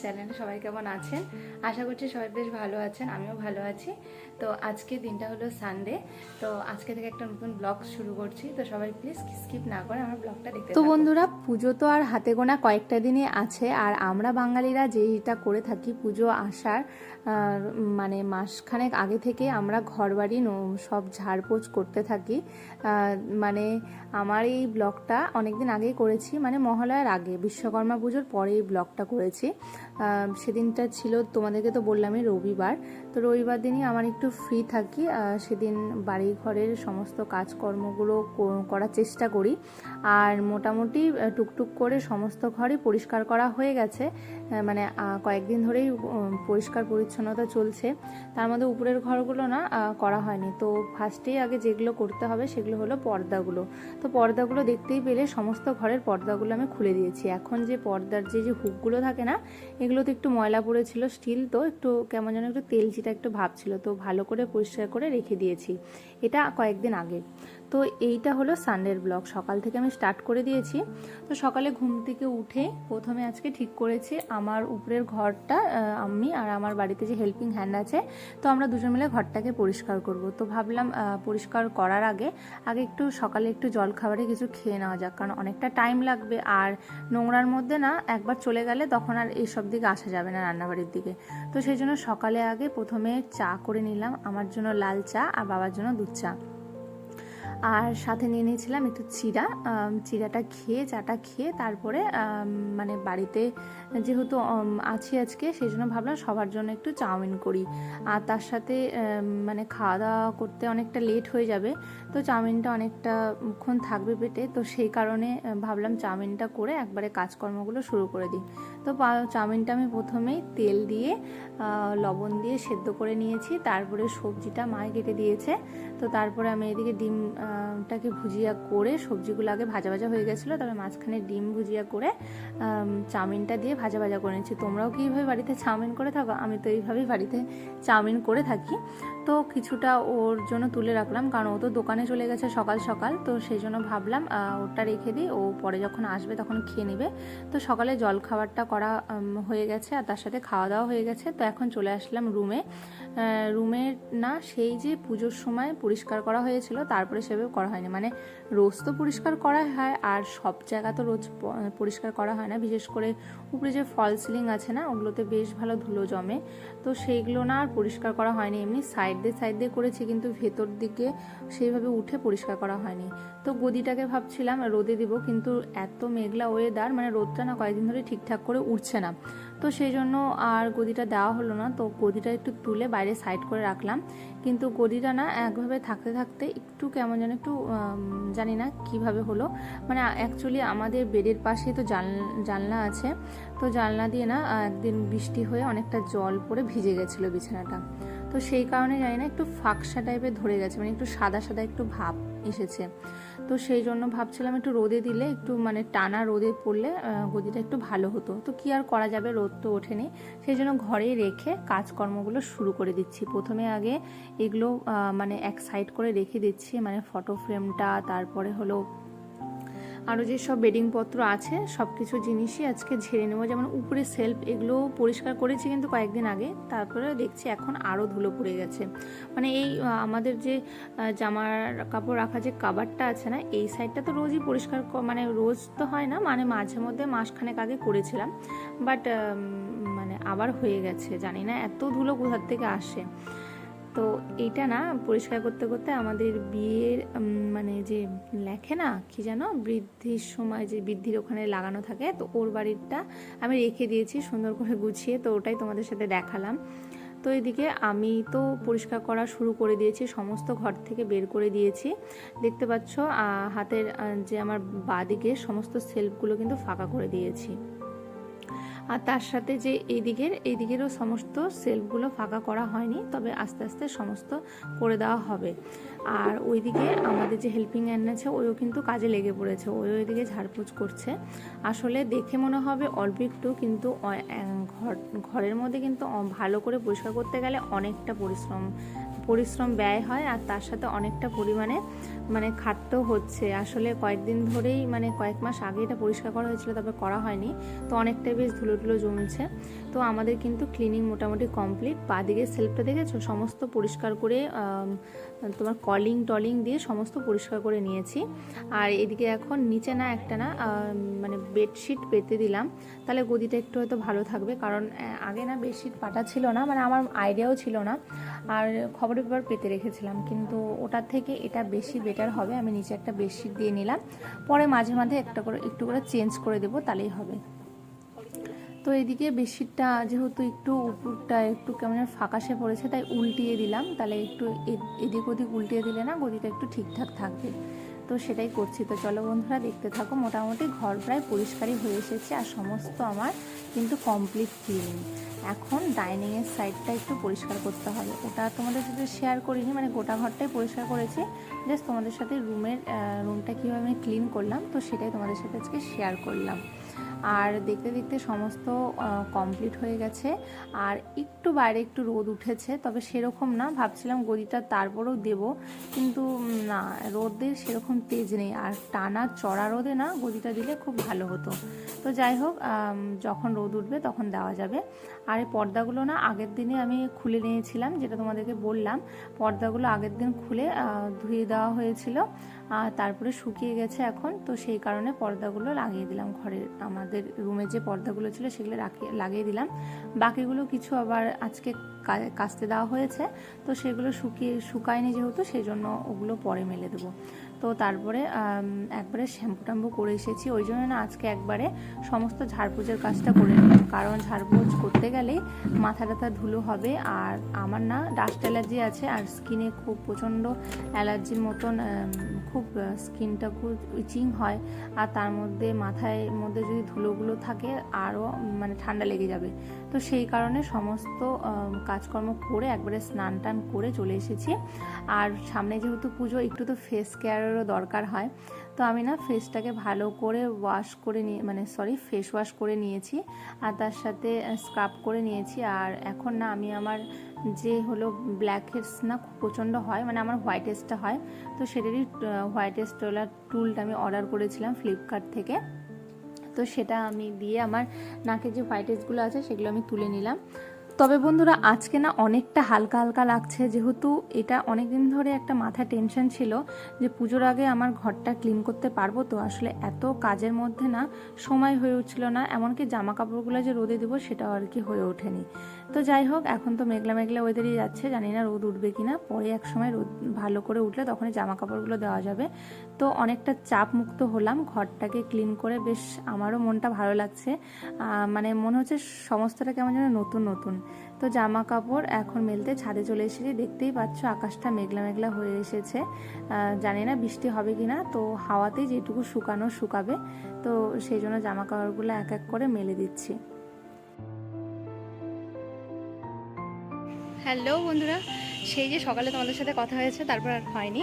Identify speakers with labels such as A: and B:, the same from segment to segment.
A: চ্যানেলে সবাই কেমন আছেন? আশা করছি সবাই বেশ ভালো আছেন আমিও ভালো আছি। তো আজকে দিনটা হলো সানডে তো আজকে থেকে একটা নতুন ব্লগ শুরু করছি। তো সবাই প্লিজ স্কিপ না করে আমার ব্লগটা দেখতে
B: তো বন্ধুরা পুজো তো আর হাতে গোনা কয়েকটা দিনে আছে আর আমরা বাঙালিরা যেটা করে থাকি পুজো আসার মানে মাসখানেক আগে থেকে আমরা ঘরবাড়ি ন- সব ঝাড়পোছ করতে থাকি। মানে আমার এই ব্লগটা অনেকদিন আগেই করেছি মানে মহালয়ার আগে বিশ্বকর্মা পুজোর পরে এই ব্লগটা করেছি। সেদিনটা ছিল তোমাদেরকে তো বললামই রবিবার তো রবিবার দিনই আমার একটু ফ্রি থাকি সেদিন বাড়ি ঘরের সমস্ত কাজকর্মগুলো করার চেষ্টা করি। আর মোটামুটি টুকটুক করে সমস্ত ঘরই পরিষ্কার করা হয়ে গেছে। মানে কয়েকদিন ধরেই পরিষ্কার পরিচ্ছন্নতা চলছে। তার মধ্যে উপরের ঘরগুলো না করা হয়নি। তো ফার্স্টেই আগে যেগুলো করতে হবে, সেগুলো হলো পর্দাগুলো। তো পর্দাগুলো দেখতেই পেলে সমস্ত ঘরের পর্দাগুলো আমি খুলে দিয়েছি। এখন যে পর্দার যে যে হুকগুলো থাকে না এগুলো তো একটু ময়লা পড়েছিল স্টিল তো, একটু কেমন যেন একটু তেলচিটা একটু ভাব ছিল তো ভালো করে পরিষ্কার করে রেখে দিয়েছি। এটা কয়েকদিন আগে। তো এইটা হলো সানডের ব্লগ সকাল থেকে আমি স্টার্ট করে দিয়েছি। তো সকালে ঘুম থেকে উঠে প্রথমে আজকে ঠিক করেছি আমার উপরের ঘরটা আমি আর আমার বাড়িতে যে হেল্পিং হ্যান্ড আছে, তো আমরা দুজন মিলে ঘরটাকে পরিষ্কার করব। তো ভাবলাম পরিষ্কার করার আগে আগে একটু সকালে একটু জল খাবারে কিছু খেয়ে নেওয়া যাক, কারণ অনেকটা টাইম লাগবে। আর নোংরার মধ্যে না, একবার চলে গেলে তখন আর এইসব দিকে আসা যাবে না রান্নাবাড়ির দিকে। তো সেই জন্য সকালে আগে প্রথমে চা করে নিলাম আমার জন্য লাল চা আর বাবার জন্য দুধ চা। আর সাথে নিয়ে নিয়েছিলাম একটু আম, চিড়াটা খেয়ে চাটা খেয়ে তারপরে মানে বাড়িতে যেহেতু আছি আজকে সেই জন্য ভাবলাম সবার জন্য একটু চাউমিন করি। আর তার সাথে মানে খাওয়া দাওয়া করতে অনেকটা লেট হয়ে যাবে তো চাউমিনটা অনেকটা ক্ষণ থাকবে পেটে তো সেই কারণে ভাবলাম চাউমিনটা করে একবারে কাজকর্মগুলো শুরু করে দিই। তো চাউমিনটা আমি প্রথমেই তেল দিয়ে লবণ দিয়ে সেদ্ধ করে নিয়েছি তারপরে সবজিটা মায় কেটে দিয়েছে তো তারপরে আমি এদিকে ডিমটাকে ভুজিয়া করে সবজিগুলো আগে ভাজা ভাজা হয়ে গেছিল তবে মাঝখানে ডিম ভুজিয়া করে চাউমিনটা দিয়ে ভাজা ভাজা করে নিচ্ছি। তোমরাও কি এইভাবে বাড়িতে চাউমিন করে থাকো? আমি তো এইভাবেই বাড়িতে চাউমিন করে থাকি। তো কিছুটা ওর জন্য তুলে রাখলাম, কারণ ও তো দোকানে চলে গেছে সকাল সকাল, তো সেই জন্য ভাবলাম ওটা রেখে দিই, ও পরে যখন আসবে তখন খেয়ে নেবে। তো সকালে জল খাবারটা করা হয়ে গেছে, আর তার সাথে খাওয়া দাওয়া হয়ে গেছে, তো এখন চলে আসলাম রুমে। রুমের না, সেই যে পুজোর সময় পরিষ্কার করা হয়েছিল, তারপরে সেভাবে করা হয়নি। মানে রোজ তো পরিষ্কার করা হয়, আর সব জায়গা তো রোজ পরিষ্কার করা হয় না। বিশেষ করে উপরে যে ফল সিলিং আছে না, ওগুলোতে বেশ ভালো ধুলো জমে। তো সেইগুলো না আর পরিষ্কার করা হয়নি। এমনি সাইড দিয়ে সাইড দিয়ে করেছি, কিন্তু ভেতর দিকে সেইভাবে উঠে পরিষ্কার করা হয়নি। তো গদিটাকে ভাবছিলাম রোদে দিব, কিন্তু এত মেঘলা ওয়েদার মানে রোদটা না কয়েকদিন ধরে ঠিকঠাক করে উঠছে না। তো সেই জন্য আর গদিটা দেওয়া হলো না। তো গদিটা একটু তুলে বাইরে সাইড করে রাখলাম। কিন্তু গদিটা না একভাবে থাকতে থাকতে একটু কেমন যেন একটু জানি না কীভাবে হলো। মানে অ্যাকচুয়ালি আমাদের বেডের পাশে তো জানলা আছে। তো জানলা দিয়ে না একদিন বৃষ্টি হয়ে অনেকটা জল পড়ে ভিজে গেছিল বিছানাটা। তো সেই কারণে জানি না একটু ফাঁকসা টাইপের ধরে গেছে। মানে একটু সাদা সাদা একটু ভাব এসেছে। তো সেই জন্য ভাবছিলাম একটু রোদে দিলে একটু মানে টানা রোদে পড়লে গদিটা একটু ভালো হতো। তো কি আর করা যাবে? রোদ তো ওঠেনি। সেই জন্য ঘরেই রেখে কাজকর্মগুলো শুরু করে দিচ্ছি। প্রথমে আগে এগুলো মানে এক সাইড করে রেখে দিচ্ছি। মানে ফটো ফ্রেমটা তারপরে হলো আরও যেসব বেডিংপত্র আছে সব কিছু জিনিসই আজকে ঝেড়ে নেব। যেমন উপরে সেলফ এগুলো পরিষ্কার করেছি কিন্তু কয়েকদিন আগে। তারপরে দেখছি এখন আরও ধুলো পড়ে গেছে। মানে এই আমাদের যে জামার কাপড় রাখা যে কাবারটা আছে না, এই সাইডটা তো রোজই পরিষ্কার মানে রোজ তো হয় না মানে মাঝে মধ্যে মাসখানেক আগে করেছিলাম। বাট মানে আবার হয়ে গেছে, জানি না এত ধুলো কোথার থেকে আসে। তো এইটা না পরিষ্কার করতে করতে আমাদের বিয়ের মানে যে লেখে না, কি যেন বৃদ্ধির সময় যে বৃদ্ধির ওখানে লাগানো থাকে, তো ওর বাড়িটা আমি রেখে দিয়েছি সুন্দর করে গুছিয়ে, তো ওটাই তোমাদের সাথে দেখালাম। তো এদিকে আমি তো পরিষ্কার করা শুরু করে দিয়েছি, সমস্ত ঘর থেকে বের করে দিয়েছি। দেখতে পাচ্ছ হাতের যে আমার বাদিকে সমস্ত সেলফগুলো কিন্তু ফাঁকা করে দিয়েছি। আর তার সাথে যে এই দিকের এই দিকেরও সমস্ত সেলফগুলো ফাঁকা করা হয়নি, তবে আস্তে আস্তে সমস্ত করে দেওয়া হবে। আর ওইদিকে আমাদের যে হেল্পিং হ্যান্ড আছে, ওইও কিন্তু কাজে লেগে পড়েছে ওই ওইদিকে ঝাড়পোছ করছে। আসলে দেখে মনে হবে অল্প একটু, কিন্তু ঘর, ঘরের মধ্যে কিন্তু ভালো করে পরিষ্কার করতে গেলে অনেকটা পরিশ্রম পরিশ্রম ব্যয় হয় আর তার সাথে অনেকটা পরিমাণে মানে খাটতেও হচ্ছে। আসলে কয়েকদিন ধরেই মানে কয়েক মাস আগে এটা পরিষ্কার করা হয়েছিল, তবে করা হয়নি। তো অনেকটাই বেশ ধুলো ধুলো জমেছে। তো আমাদের কিন্তু ক্লিনিং মোটামুটি কমপ্লিট পা দিকে সেলফটা দেখেছ? সমস্ত পরিষ্কার করে তোমার কলিং টলিং দিয়ে সমস্ত পরিষ্কার করে নিয়েছি। আর এদিকে এখন নিচে না একটা না মানে বেডশিট পেতে দিলাম। তাহলে গদিটা একটু হয়তো ভালো থাকবে, কারণ আগে না বেডশিট পাটা ছিল না মানে আমার আইডিয়াও ছিল না। আর খবরের পেপার পেতে রেখেছিলাম, কিন্তু ওটার থেকে এটা বেশি বেটার হবে। আমি নিচে একটা বেডশিট দিয়ে নিলাম। পরে মাঝে মাঝে একটা করে, একটু করে চেঞ্জ করে দেবো, তাহলেই হবে। তো এদিকে বেডশিটটা যেহেতু একটু উপরটা একটু কেমন ফাঁকাশে পড়েছে, তাই উল্টিয়ে দিলাম। তাহলে একটু এদিক ওদিক উল্টিয়ে দিলে না গদিটা একটু ঠিকঠাক থাকবে। তো সেটাই করছি। তো চলো বন্ধুরা, দেখতে থাকো। মোটামুটি ঘর প্রায় পরিষ্কারই হয়ে এসেছে আর সমস্ত আমার কিন্তু কমপ্লিট ক্লিনিং এখন ডাইনিংয়ের সাইডটা একটু পরিষ্কার করতে হবে। ওটা তোমাদের সাথে শেয়ার করিনি মানে গোটা ঘরটাই পরিষ্কার করেছি। জাস্ট তোমাদের সাথে রুমের রুমটা কীভাবে আমি ক্লিন করলাম, তো সেটাই তোমাদের সাথে আজকে শেয়ার করলাম। আর দেখতে দেখতে সমস্ত কমপ্লিট হয়ে গেছে। আর একটু বাইরে একটু রোদ উঠেছে, তবে সেরকম না। ভাবছিলাম গদিটা তারপরেও দেব, কিন্তু না, রোদের সেরকম তেজ নেই। আর টানা চড়া রোদে না, গদিটা দিলে খুব ভালো হতো। তো যাই হোক যখন রোদ উঠবে তখন দেওয়া যাবে। আর এই পর্দাগুলো না, আগের দিনে আমি খুলে নিয়েছিলাম, যেটা তোমাদেরকে বললাম। পর্দাগুলো আগের দিন খুলে ধুয়ে দেওয়া হয়েছিল। আর তারপরে শুকিয়ে গেছে এখন, তো সেই কারণে পর্দাগুলো লাগিয়ে দিলাম ঘরের, আমাদের রুমে যে পর্দাগুলো ছিল সেগুলো লাগিয়ে দিলাম। বাকিগুলো কিছু আবার আজকে কাচতে দেওয়া হয়েছে, তো সেগুলো শুকিয়ে, শুকায়নি যেহেতু সেই জন্য ওগুলো পরে মেলে দেবো। তো তারপরে একবারে শ্যাম্পু ট্যাম্পু করে এসেছি, ওই জন্য না আজকে একবারে সমস্ত ঝাড়পোঁচের কাজটা করে নিলাম। কারণ ঝাড়পোঁচ করতে গেলেই মাথা টাথা ধুলো হবে, আর আমার না ডাস্ট অ্যালার্জি আছে, আর স্কিনে খুব প্রচণ্ড অ্যালার্জির মতন খুব স্কিনটা খুব ইচিং হয় আর তার মধ্যে মাথায় মধ্যে যদি ধুলোগুলো থাকে আরও মানে ঠান্ডা লেগে যাবে। তো সেই কারণে সমস্ত কাজকর্ম করে একবারে স্নান টান করে চলে এসেছি। আর সামনে যেহেতু পুজো, একটু তো ফেস কেয়ারেরও দরকার হয়। তো আমি না ফেসটাকে ভালো করে ওয়াশ করে নিয়ে মানে সরি ফেস ওয়াশ করে নিয়েছি আর তার সাথে স্ক্রাব করে নিয়েছি। আর এখন না আমি আমার যে হলো ব্ল্যাক হেডস না খুব প্রচণ্ড হয় মানে আমার হোয়াইট হয়, তো সেটারই হোয়াইট হেডস টোলার টুলটা আমি অর্ডার করেছিলাম ফ্লিপকার্ট থেকে। তো সেটা আমি দিয়ে আমার নাকের যে হোয়াইট হেডসগুলো আছে সেগুলো আমি তুলে নিলাম। তবে বন্ধুরা, আজকে না অনেকটা হালকা হালকা লাগছে। যেহেতু এটা অনেক দিন ধরে একটা মাথা টেনশন ছিল যে পুজোর আগে আমার ঘরটা ক্লিন করতে পারব তো। আসলে এত কাজের মধ্যে না সময় হয়ে উঠছিল না। এমনকি জামা কাপড়গুলো যে রোদে দেবো সেটাও আর কি হয়ে ওঠেনি। তো যাই হোক, এখন তো মেঘলা মেঘলা ওয়েদারই যাচ্ছে, জানি না রোদ উঠবে কি না পরে এক সময় রোদ ভালো করে উঠলে তখনই জামা কাপড়গুলো দেওয়া যাবে। তো অনেকটা চাপ মুক্ত হলাম, ঘরটাকে ক্লিন করে বেশ আমারও মনটা ভালো লাগছে। মানে মনে হচ্ছে সমস্তটা কেমন যেন নতুন নতুন। তো জামা কাপড় এখন মেলতে ছাদে চলে এসেছি, দেখতেই পাচ্ছ আকাশটা মেঘলা মেঘলা হয়ে এসেছে। জানি না বৃষ্টি হবে কি না তো হাওয়াতেই যেটুকু শুকানো শুকাবে। তো সেই জন্য জামা কাপড়গুলো এক এক করে মেলে দিচ্ছি।
A: হ্যালো বন্ধুরা, সেই যে সকালে তোমাদের সাথে কথা হয়েছে, তারপর আর হয়নি।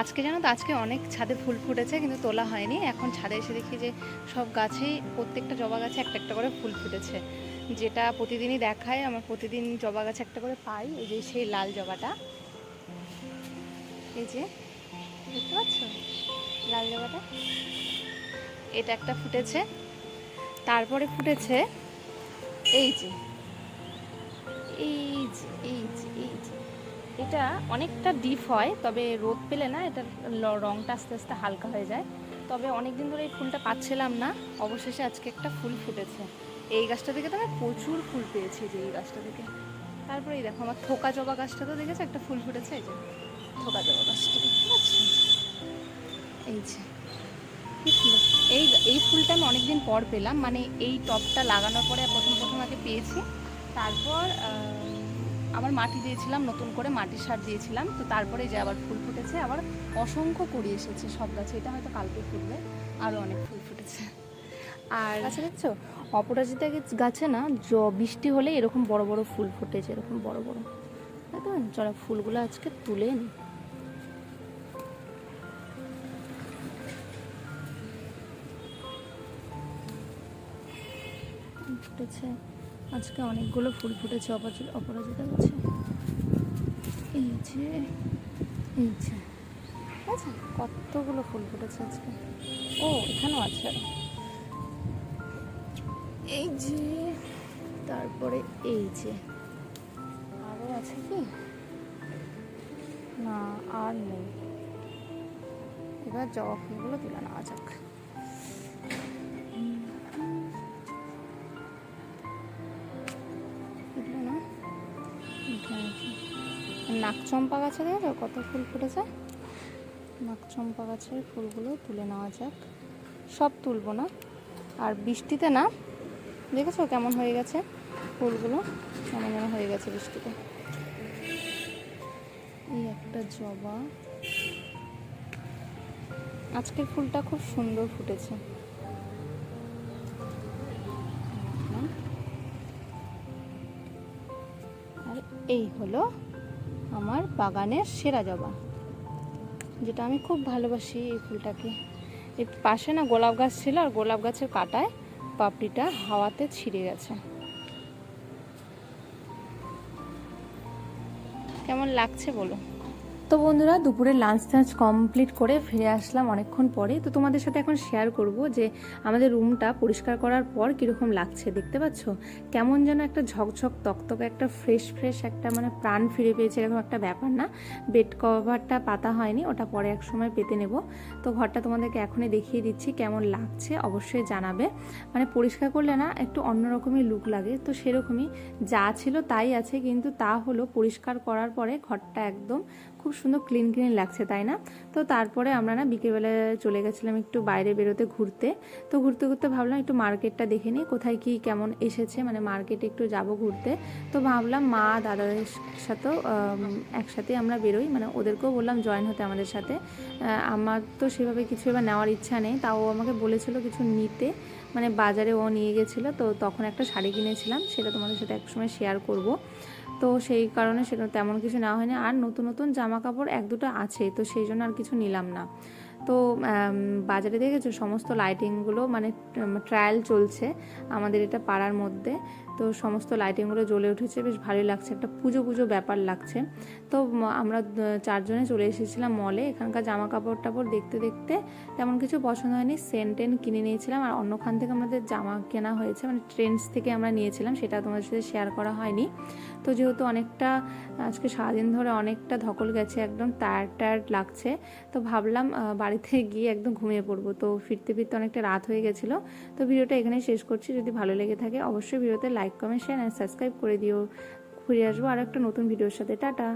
A: আজকে জানো তো, আজকে অনেক ছাদে ফুল ফুটেছে, কিন্তু তোলা হয়নি। এখন ছাদে এসে দেখি যে সব গাছেই, প্রত্যেকটা জবা গাছে একটা একটা করে ফুল ফুটেছে। যেটা প্রতিদিনই দেখায়, আমার প্রতিদিন জবা গাছে একটা করে পাই, এই যে সেই লাল জবাটা। এই যে, দেখতে পাচ্ছ? লাল জবাটা। এটা একটা ফুটেছে। তারপরে ফুটেছে, এই যে এটা অনেকটা ডিপ হয়, তবে রোদ পেলে না এটার রংটা আস্তে আস্তে হালকা হয়ে যায়। তবে অনেক দিন ধরে এই ফুলটা পাচ্ছিলাম না। অবশেষে আজকে একটা ফুল ফুটেছে। এই গাছটা থেকে তো আমি প্রচুর ফুল পেয়েছি যে এই গাছটা থেকে। তারপরে এই দেখো, আমার থোকা জবা গাছটা তো দেখেছ? একটা ফুল ফুটেছে, এই যে থোকা জবা গাছটা দেখতে পাচ্ছ? এই যে এই এই ফুলটা আমি অনেকদিন পর পেলাম। মানে এই টবটা লাগানোর পরে প্রথম প্রথম আগে পেয়েছি। তারপর আবার মাটি দিয়েছিলাম, নতুন করে মাটির সার দিয়েছিলাম। তো তারপরে যে আবার ফুল ফুটেছে, আবার অসংখ্য কুড়ি এসেছে সব গাছে। এটা হয়তো কালকে ফুটবে আরও অনেক ফুল ফুটেছে। আর গাছে দেখছ? অপরাজিতা গাছ- না, জ, বৃষ্টি হলে এরকম বড় বড় ফুল ফুটেছে, এরকম বড় বড়। পান চলো ফুলগুলো আজকে তুলে নিই ফুটেছে। আজকে অনেকগুলো ফুল ফুটেছে, অপরাজিতা অপরাজিতা গাছে এই যে এই যে আচ্ছা কতগুলো ফুল ফুটেছে আজকে? ও, এখানেও আছে। এই যে, তারপরে এই যে আরও আছে কি? না, আর নেই। এবার জবা ফুলগুলো তুলে নেওয়া যাক। নাকচম্পা গাছে দেখেছ কত ফুল ফুটেছে? নাকচম্পা গাছের ফুলগুলো তুলে নেওয়া যাক। সব তুলবো না। আর বৃষ্টিতে না, দেখেছ কেমন হয়ে গেছে ফুলগুলো? কেমন যেন হয়ে গেছে বৃষ্টিতে। এই একটা জবা। আজকের ফুলটা খুব সুন্দর ফুটেছে। আর এই হলো আমার বাগানের সেরা জবা। যেটা আমি খুব ভালোবাসি এই ফুলটাকে। এর পাশে না গোলাপ গাছ ছিল আর গোলাপ গাছের কাটায় পাপড়িটা হাওয়াতে ছিঁড়ে গেছে। কেমন লাগছে বলো
B: তো বন্ধুরা দুপুরে লাঞ্চ টাঞ্চ কমপ্লিট করে ফিরে আসলাম অনেকক্ষণ পরে। তো তোমাদের সাথে এখন শেয়ার করব যে আমাদের রুমটা পরিষ্কার করার পর কীরকম লাগছে, দেখতে পাচ্ছ? কেমন যেন একটা ঝকঝক, তকতকে একটা ফ্রেশ ফ্রেশ একটা মানে প্রাণ ফিরে পেয়েছে এরকম একটা ব্যাপার না। বেড কভারটা পাতা হয়নি, ওটা পরে এক সময় পেতে নেব। তো ঘরটা তোমাদেরকে এখনই দেখিয়ে দিচ্ছি কেমন লাগছে, অবশ্যই জানাবে। মানে পরিষ্কার করলে না একটু অন্যরকমই লুক লাগে। তো সেরকমই যা ছিল তাই আছে, কিন্তু তা হলো পরিষ্কার করার পরে ঘরটা একদম খুব সুন্দর ক্লিন ক্লিন লাগছে, তাই না? তো তারপরে আমরা না বিকেলবেলা চলে গেছিলাম একটু বাইরে বেরোতে ঘুরতে। তো ঘুরতে ঘুরতে ভাবলাম একটু মার্কেটটা দেখে নিই, কোথায় কি কেমন এসেছে মানে মার্কেটে একটু যাব ঘুরতে। তো ভাবলাম মা দাদাদের সাথেও একসাথে আমরা বেরোই মানে ওদেরকেও বললাম জয়েন হতে আমাদের সাথে। আমার তো সেভাবে কিছু এবার নেওয়ার ইচ্ছা নেই, তাও আমাকে বলেছিল কিছু নিতে মানে বাজারে ও নিয়ে গেছিল, তো তখন একটা শাড়ি কিনেছিলাম, সেটা তোমাদের সাথে একসময় শেয়ার করব। তো সেই কারণে সেটা তেমন কিছু নেওয়া হয়নি। আর নতুন নতুন জামা কাপড় এক দুটো আছে, তো সেই জন্য আর কিছু নিলাম না। তো বাজারে দেখেছ সমস্ত লাইটিংগুলো মানে ট্রায়াল চলছে আমাদের এটা পাড়ার মধ্যে। তো সমস্ত লাইটিংগুলো জ্বলে উঠেছে, বেশ ভালোই লাগছে, একটা পুজো পুজো ব্যাপার লাগছে। তো আমরা চারজনে চলে এসেছিলাম মলে এখানকার জামা কাপড় টাপড় দেখতে দেখতে তেমন কিছু পছন্দ হয়নি সেন টেন কিনে নিয়েছিলাম, আর অন্যখান থেকে আমাদের জামা কেনা হয়েছে মানে ট্রেন্ডস থেকে আমরা নিয়েছিলাম, সেটা তোমাদের সাথে শেয়ার করা হয়নি। তো যেহেতু অনেকটা, আজকে সারাদিন ধরে অনেকটা ধকল গেছে, একদম টায়ার্ড টায়ার্ড লাগছে, তো ভাবলাম বাড়িতে গিয়ে একদম ঘুমিয়ে পড়ব। তো ফিরতে ফিরতে অনেকটা রাত হয়ে গেছিল, তো ভিডিওটা এখানেই শেষ করছি, যদি ভালো লেগে থাকে অবশ্যই ভিডিওতে like comment share and subscribe করে দিও। ঘুরে আসব আর একটা নতুন ভিডিওর সাথে। টাটা।